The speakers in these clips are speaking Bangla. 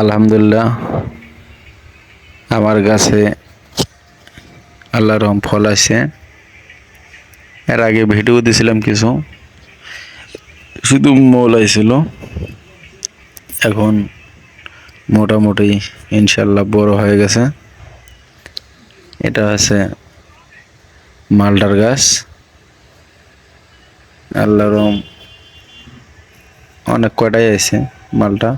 আলহামদুলিল্লাহ, আমার গাছে আল্লাহ রহম ফল আছে এর আগে ভিডিও দিয়েছিলাম কিছু, শুধু মোল আইছিল এখন মোটামুটি ইনশাল্লাহ বড় হয়ে গেছে। এটা আছে মালটার গাছ। আল্লাহ রহম অনেক কয়টাই আছে মালটা?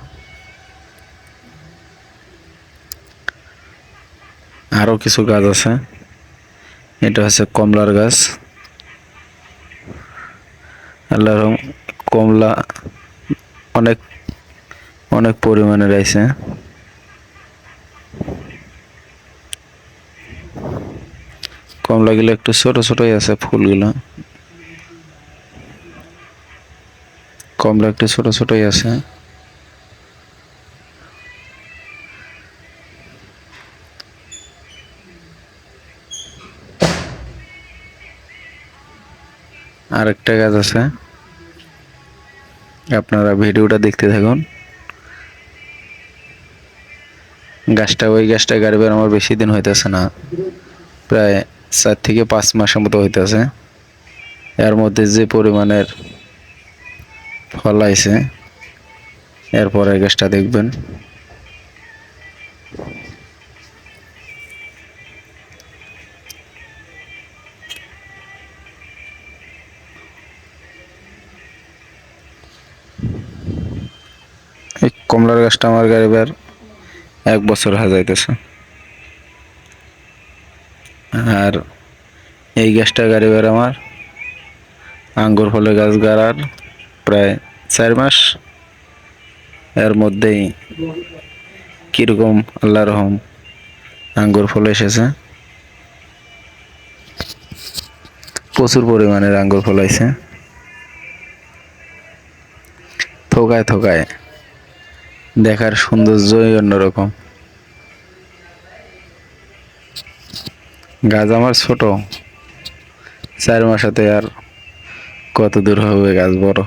আরও কিছু গাছ আছে। এটা হচ্ছে কমলার গাছ। আল্লাহ কমলা অনেক অনেক পরিমাণে রয়েছে। কমলাগুলো একটু ছোট ছোটই আছে ফুলগুলো। কমলা একটু ছোট ছোটই আছে। আরেকটা গাছ আছে। আপনারা ভিডিওটা দেখতে থাকুন। গাছটা, ওই গাছটা গাড়িবার আমার বেশি দিন হইতেছে না। প্রায় চার থেকে পাঁচ মাসের মতো হইতেছে। এর মধ্যে যে পরিমাণের ফল আইছে, এরপরে গাছটা দেখবেন। এই কমলার গাছটা আমার গাড়িবার এক বছর হয়ে যাইতেছে আর এই গাছটা গাড়িবার আমার আঙ্গুর ফলের গাছ গাড়ার প্রায় চার মাস। এর মধ্যেই কীরকম আল্লাহ রহম আঙ্গুর ফল এসেছে। প্রচুর পরিমাণের আঙ্গুর ফল থোকায় থোকায় দেখার সৌন্দর্যই অন্যরকম। গাছ আমার ছোট, চার মাসাতে আর কত দূর হবে গাছ বড়?